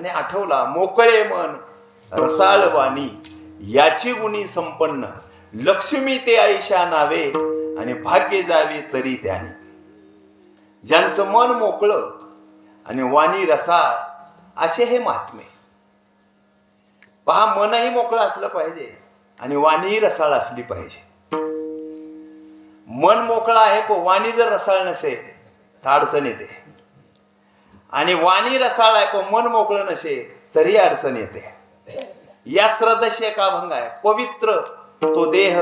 आणि आठवला मोकळे मन रसाळ वाणी याची गुणी संपन्न. लक्ष्मी ते आईशा नावे आणि भाग्य जावे तरी त्याने. ज्यांचं मन मोकळं आणि वाणी रसाळ असे हे महात्मे. पहा मनही मोकळं असलं पाहिजे आणि वाणीही रसाळ असली पाहिजे. मन मोकळं आहे पण वाणी जर रसाळ नसेल तर अडचण येते. आणि वाणी रसाळ आहे पण मन मोकळं नसे तरी अडचण येते. या श्रद्धशे एक अभंग आहे पवित्र तो देह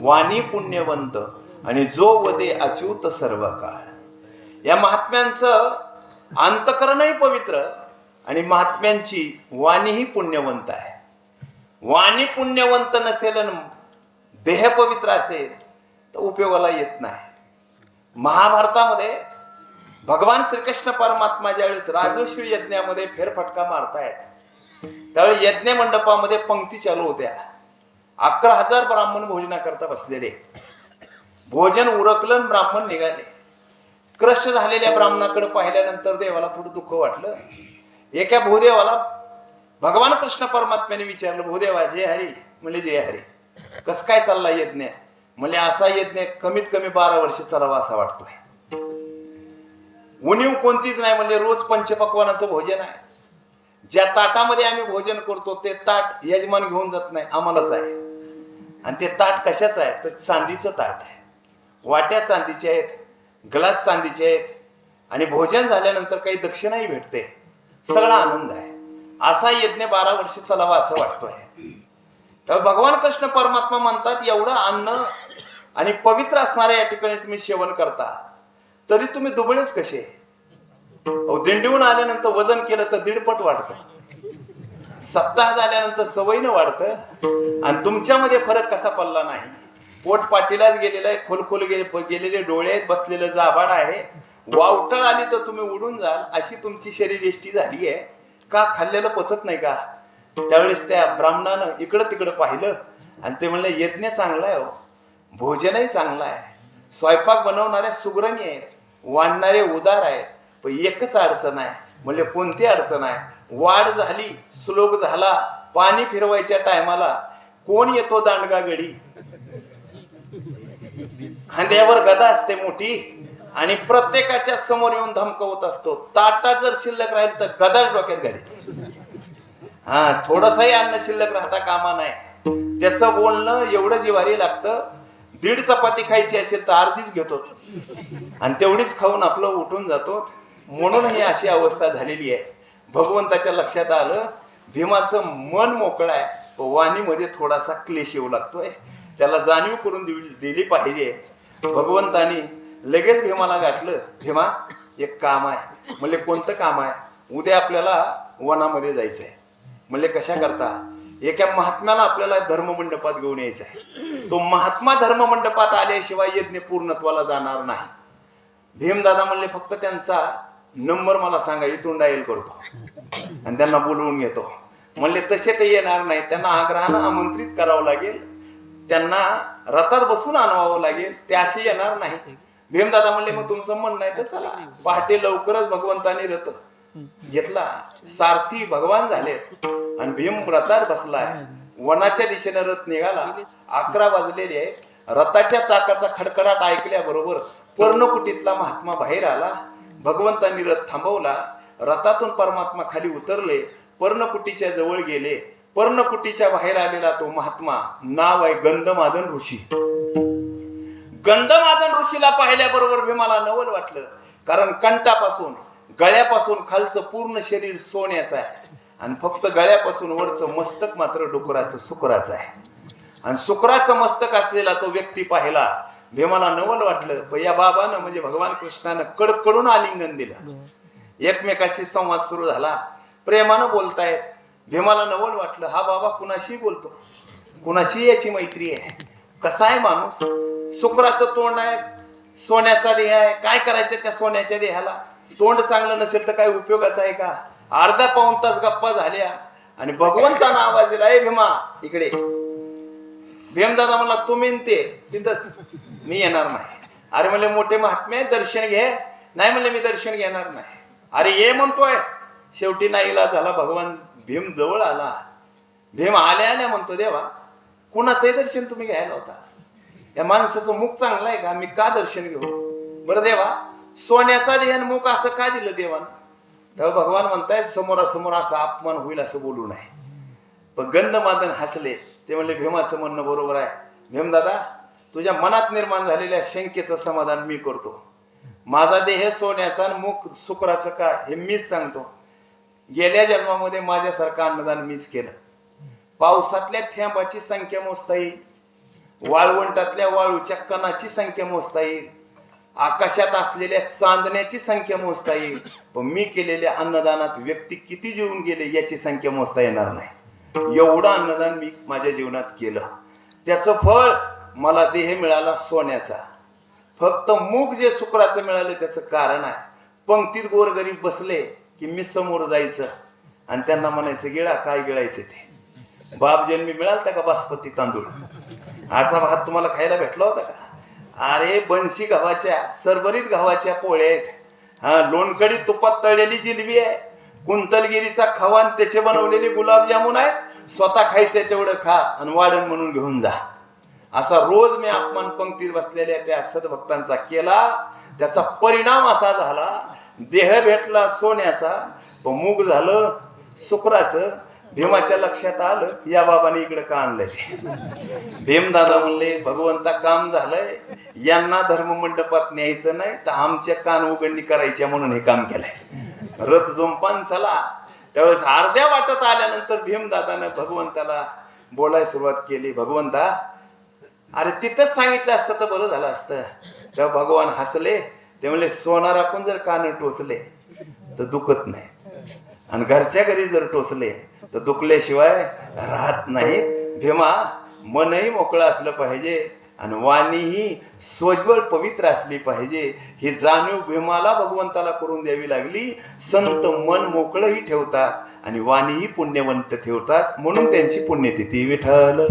वाणी पुण्यवंत आणि जो वदे अच्युत सर्व काळ या महात्म्यांचं अंतकरणही पवित्र आणि महात्म्यांची वाणीही पुण्यवंत आहे. वाणी पुण्यवंत नसेल देह पवित्र असेल तर उपयोगाला येत नाही. महाभारतामध्ये भगवान श्रीकृष्ण परमात्मा ज्यावेळेस राजश्री यज्ञामध्ये फेरफटका मारतायत त्यावेळी यज्ञ मंडपामध्ये पंक्ती चालू होत्या. अकरा हजार ब्राह्मण भोजनाकरता बसलेले. भोजन उरकलं ब्राह्मण निघाले. क्रश झालेल्या ब्राह्मणाकडे पाहिल्यानंतर देवाला थोडं दुःख वाटलं. एका भूदेवाला भगवान कृष्ण परमात्म्याने विचारलं भूदेवा जय हरी. म्हणजे जय हरी. कस काय चालला यज्ञ? म्हणजे असा यज्ञ कमीत कमी बारा वर्ष चालावा असा वाटतोय. उणीव कोणतीच नाही म्हणजे रोज पंचपक्वानाचं भोजन आहे. ज्या ताटामध्ये आम्ही भोजन करतो ते ताट यजमान घेऊन जात नाही आम्हालाच आहे. आणि ते ताट कशाचं आहे? तर चांदीचं ताट आहे. वाट्या चांदीच्या आहेत ग्लास चांदीचे आहेत आणि भोजन झाल्यानंतर काही दक्षिणाही भेटते. सगळा आनंद आहे. असा यज्ञ बारा वर्ष चालावा असं वाटतोय. तर भगवान कृष्ण परमात्मा म्हणतात एवढं अन्न आणि पवित्र असणाऱ्या या ठिकाणी तुम्ही सेवन करता. तरी तुम्ही दुबळेच कसे? अहो, दिंडीहून आल्यानंतर वजन केलं तर दीडपट वाढतं. सप्ताह झाल्यानंतर सवयीनं वाढतं. आणि तुमच्यामध्ये फरक कसा पडला नाही? पोट पाटीलाच गेलेला आहे खोलखोल गेले गेलेले डोळे आहेत बसलेलं जाभाड आहे. वावटळ आली तर तुम्ही उडून जाल. अशी तुमची शरीरयष्टी झाली आहे. का खाल्लेलं पचत नाही का? त्यावेळेस त्या ब्राह्मणानं इकडं तिकडं पाहिलं आणि ते म्हणलं यज्ञ चांगला आहे हो. भोजनही चांगलं आहे. स्वयंपाक बनवणाऱ्या सुग्रणी आहेत. वाढणारे उदार आहेत. पण एकच अडचण आहे. म्हणजे कोणती अडचण आहे? वाढ झाली स्लोक झाला पाणी फिरवायच्या टायमाला कोण येतो दांडगा गडी? खांद्यावर गदा असते मोठी आणि प्रत्येकाच्या समोर येऊन धमकवत असतो. ताटा जर शिल्लक राहील तर गदाच डोक्यात घाली. हा थोडसही अन्न शिल्लक राहता कामा नाही त्याचं बोलणं एवढं जिवारी लागतं दीड चपाती खायची असेल तर अर्धीच घेतो. आणि तेवढीच खाऊन आपलं उठून जातो. म्हणून ही अशी अवस्था झालेली आहे. भगवंताच्या लक्षात आलं भीमाचं मन मोकळं आहे. वाणीमध्ये थोडासा क्लेश येऊ लागतोय. त्याला जाणीव करून दिली दिली पाहिजे. भगवंतानी लगेच भीमाला गाठलं भीमा एक काम आहे. म्हणजे कोणतं काम आहे? उद्या आपल्याला वनामध्ये जायचं आहे म्हणले कशा करता एका महात्म्याला आपल्याला धर्ममंडपात घेऊन यायचा आहे. तो महात्मा धर्ममंडपात आल्याशिवाय यज्ञ पूर्णत्वाला जाणार नाही. भीमदादा म्हणले फक्त त्यांचा नंबर मला सांगा इथून डायल करतो. आणि त्यांना बोलवून घेतो. म्हणले तसे ते येणार नाही. त्यांना आग्रहानं आमंत्रित करावं लागेल. त्यांना रथात बसून आणवावं लागेल. ते असे येणार नाही. भीमदादा म्हणले मग तुमचं म्हणणं आहे तर चला. पहाटे लवकरच भगवंतानी रथ घेतला. सारथी भगवान झाले. आणि भीम रथात बसलाय. वनाच्या दिशेने रथ निघाला. अकरा वाजलेले रथाच्या चाकाचा खडखडाट ऐकल्याबरोबर पर्णकुटीतला महात्मा बाहेर आला. भगवंतांनी रथ थांबवला. रथातून परमात्मा खाली उतरले. पर्णकुटीच्या जवळ गेले. पर्णकुटीच्या बाहेर आलेला तो महात्मा नाव आहे गंधमादन ऋषी. गंधमादन ऋषीला पाहिल्याबरोबर भीमाला नवल वाटलं. कारण कंटापासून गळ्यापासून खालचं पूर्ण शरीर सोन्याचं आहे. आणि फक्त गळ्यापासून वरचं मस्तक मात्र डुकराचं सुकराचं आहे. आणि सुकराचं मस्तक असलेला तो व्यक्ती पाहिला भीमाला नवल वाटलं पण या बाबानं म्हणजे भगवान कृष्णानं कडकडून आलिंगन दिलं. एकमेकाशी संवाद सुरू झाला. प्रेमानं बोलतायत. भीमाला नवल वाटलं हा बाबा कुणाशी बोलतो? कुणाशी याची मैत्री आहे? कसा आहे माणूस? शुक्राचं तोंड आहे सोन्याचा देह आहे. काय करायचं त्या सोन्याच्या देहाला? तोंड चांगलं नसेल तर काय उपयोगाचं आहे का? अर्धा पाऊन तास गप्पा झाल्या आणि भगवंतानं आवाज दिला ए भीमा इकडे. भीमदादा म्हणला तुम्ही ते तिथंच. मी येणार नाही. अरे म्हणले मोठे महात्मे दर्शन घे. नाही म्हणले मी दर्शन घेणार नाही. अरे ये म्हणतोय. शेवटी नाईला झाला भगवान भीम जवळ आला. भीम आल्या आल्या म्हणतो देवा कुणाचंही दर्शन तुम्ही घ्यायला होता? या माणसाचं मुख चांगलं आहे का? मी का दर्शन घेऊ? बरं देवा सोन्याचा देहन असं का दिलं देवानं? तेव्हा भगवान म्हणतायत समोरासमोर असा अपमान होईल असं बोलू नये. पण गंधमादन हसले. ते म्हणले भीमाचं म्हणणं बरोबर आहे. भीमदादा तुझ्या मनात निर्माण झालेल्या शंकेचं समाधान मी करतो. माझा देह सोन्याचा मुख शुक्राचं का हे मीच सांगतो. गेल्या जन्मामध्ये माझ्यासारखं अन्नदान मीच केलं. पावसातल्या थेंबाची संख्या मोजता येईल. वाळवंटातल्या वाळूच्या कणाची संख्या मोजता येईल. आकाशात असलेल्या चांदण्याची संख्या मोजता येईल. पण मी केलेल्या अन्नदानात व्यक्ती किती जीवन गेले याची संख्या मोजता येणार नाही. एवढं अन्नदान मी माझ्या जीवनात केलं. त्याचं फळ मला देह मिळाला सोन्याचा. फक्त मूग जे शुक्राचं मिळालं त्याचं कारण आहे. पंक्तीत गोरगरीब बसले की मी समोर जायचं. आणि त्यांना म्हणायचं गिळा काय गिळायचं ते? बाप जन्मी मिळाल का बासपती तांदूळ? असा भात तुम्हाला खायला भेटला होता का? अरे बन्सी गव्हाच्या सरभरीत गव्हाच्या पोळ्या आहेत. हा लोणकडी तुपात तळलेली जिलबी आहे. कुंतलगिरीचा खवान आणि त्याचे बनवलेले गुलाबजामुन आहेत. स्वतः खायचं तेवढं खा आणि वाढण म्हणून घेऊन जा. असा रोज मी अपमान पंक्तीत बसलेल्या त्या सद्भक्तांचा केला. त्याचा परिणाम असा झाला देह भेटला सोन्याचा मूग झालं शुक्राचं भीमाच्या लक्षात आलं या बाबाने इकडे का आणलंय? भीमदादा म्हणले भगवंता काम झालंय. यांना धर्म मंडपात न्यायचं नाही तर आमच्या कान उघडणी करायच्या म्हणून हे काम केलंय. रथ जोंपान चला. त्यावेळेस अर्ध्या वाटत आल्यानंतर भीमदादानं भगवंताला बोलायला सुरुवात केली. भगवंता अरे तिथंच सांगितलं असतं तर बरं झालं असतं. तेव्हा भगवान हसले. ते म्हणले सोना राखून जर कान टोचले तर दुखत नाही. आणि घरच्या घरी जर टोचले तर दुखल्याशिवाय राहत नाही. भीमा मनही मोकळं असलं पाहिजे आणि वाणीही स्वजबळ पवित्र असली पाहिजे. ही जाणीव भीमाला भगवंताला करून द्यावी लागली. संत मन मोकळंही ठेवतात आणि वाणीही पुण्यवंत ठेवतात. म्हणून त्यांची पुण्यतिथी विठ्ठल.